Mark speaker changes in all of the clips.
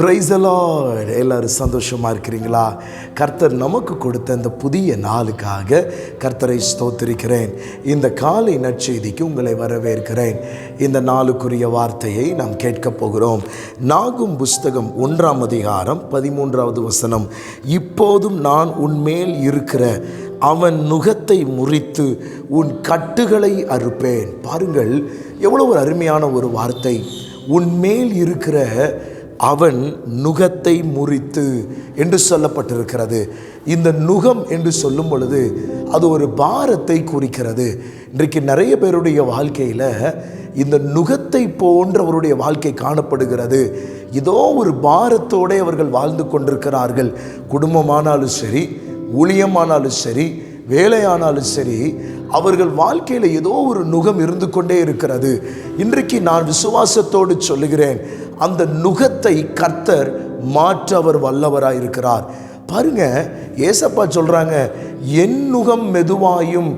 Speaker 1: ப்ரைஸலாட் எல்லோரும் சந்தோஷமாக இருக்கிறீங்களா? கர்த்தர் நமக்கு கொடுத்த இந்த புதிய நாளுக்காக கர்த்தரை ஸ்தோத்திருக்கிறேன். இந்த காலை நற்செய்திக்கு உங்களை வரவேற்கிறேன். இந்த நாளுக்குரிய வார்த்தையை நாம் கேட்கப் போகிறோம். நாகும் புஸ்தகம் ஒன்றாம் அதிகாரம் பதிமூன்றாவது வசனம். இப்போதும் நான் உன்மேல் இருக்கிற அவன் நுகத்தை முறித்து உன் கட்டுகளை அறுப்பேன். பாருங்கள் எவ்வளோ ஒரு அருமையான ஒரு வார்த்தை. உன்மேல் இருக்கிற அவன் நுகத்தை முறித்து என்று சொல்லப்பட்டிருக்கிறது. இந்த நுகம் என்று சொல்லும் பொழுது அது ஒரு பாரத்தை குறிக்கிறது. இன்றைக்கு நிறைய பேருடைய வாழ்க்கையில் இந்த நுகத்தை போன்றவருடைய வாழ்க்கை காணப்படுகிறது. ஏதோ ஒரு பாரத்தோடு அவர்கள் வாழ்ந்து கொண்டிருக்கிறார்கள். குடும்பமானாலும் சரி ஊழியமானாலும் சரி வேலையானாலும் சரி அவர்கள் வாழ்க்கையில் ஏதோ ஒரு நுகம் இருந்து கொண்டே இருக்கிறது. இன்றைக்கு நான் விசுவாசத்தோடு சொல்லுகிறேன் அந்த நுகத்தை கர்த்தர் மாற்ற அவர் வல்லவராக இருக்கிறார். பாருங்க ஏசப்பா சொல்கிறாங்க என் நுகம் மெதுவாயும்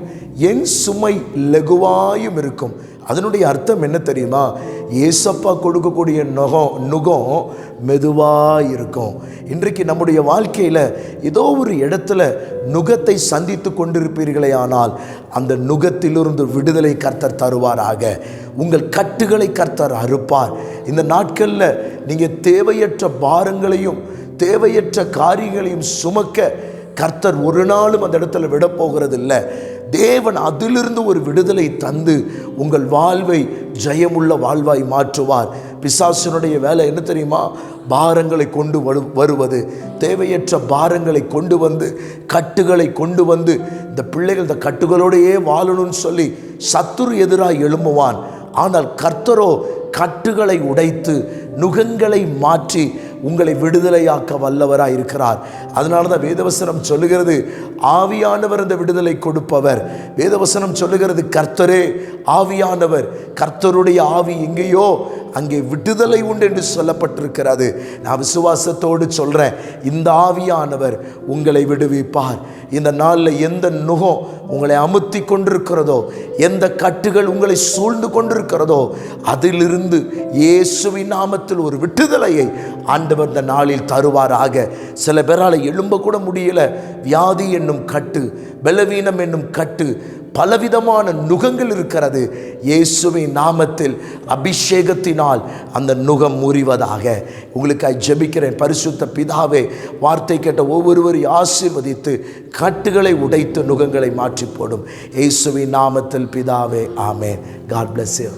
Speaker 1: என் சுமை லெகுவாயும் இருக்கும். அதனுடைய அர்த்தம் என்ன தெரியுமா? ஏசப்பா கொடுக்கக்கூடிய நுகம் நுகம் மெதுவாக இருக்கும். இன்றைக்கு நம்முடைய வாழ்க்கையில் ஏதோ ஒரு இடத்துல நுகத்தை சந்தித்து கொண்டிருப்பீர்களே ஆனால் அந்த நுகத்திலிருந்து விடுதலை கர்த்தர் தருவாராக. உங்கள் கட்டுகளை கர்த்தர் அறுப்பார். இந்த நாட்களில் நீங்கள் தேவையற்ற பாரங்களையும் தேவையற்ற காரியங்களையும் சுமக்க கர்த்தர் ஒரு நாளும் அந்த இடத்துல விட போகிறது இல்லை தேவன் அதிலிருந்து ஒரு விடுதலை தந்து உங்கள் வாழ்வை ஜெயமுள்ள வாழ்வாய் மாற்றுவார். பிசாசினுடைய வேலை என்ன தெரியுமா? பாரங்களை கொண்டு வரு வருவது. தேவையற்ற பாரங்களை கொண்டு வந்து கட்டுகளை கொண்டு வந்து இந்த பிள்ளைகள் இந்த கட்டுகளோடையே வாழணும்னு சொல்லி சத்துரு எதிராக எழும்புவான். ஆனால் கர்த்தரோ கட்டுகளை உடைத்து நுகங்களை மாற்றி உங்களை விடுதலையாக்க வல்லவராக இருக்கிறார். அதனால தான் வேதவசனம் சொல்லுகிறது ஆவியானவர் அந்த விடுதலை கொடுப்பவர். வேதவசனம் சொல்லுகிறது கர்த்தரே ஆவியானவர் கர்த்தருடைய ஆவி எங்கேயோ அங்கே விடுதலை உண்டு என்று சொல்லப்பட்டிருக்கிறது. நான் விசுவாசத்தோடு சொல்கிறேன் இந்த ஆவியானவர் உங்களை விடுவிப்பார். இந்த நாளில் எந்த நுகம் உங்களை அமுத்தி கொண்டிருக்கிறதோ எந்த கட்டுகள் உங்களை சூழ்ந்து கொண்டிருக்கிறதோ அதிலிருந்து இயேசுவின் நாமத்தில் ஒரு விட்டுதலையை ஆண்டவர் இந்த நாளில் தருவாராக. சில பேரால் எழும்ப கூட முடியல. வியாதி என்னும் கட்டு பலவீனம் என்னும் கட்டு பலவிதமான நுகங்கள் இருக்கிறது. இயேசுவின் நாமத்தில் அபிஷேகத்தினால் அந்த நுகம் முறிவதாக. உங்களுக்கு ஜெபிக்கிறேன். பரிசுத்த பிதாவே வார்த்தை கேட்ட ஒவ்வொருவரையும் ஆசீர்வதித்து கட்டுகளை உடைத்து நுகங்களை மாற்றி போடும் இயேசுவின் நாமத்தில் பிதாவே ஆமே காட் பிளஸ் யூ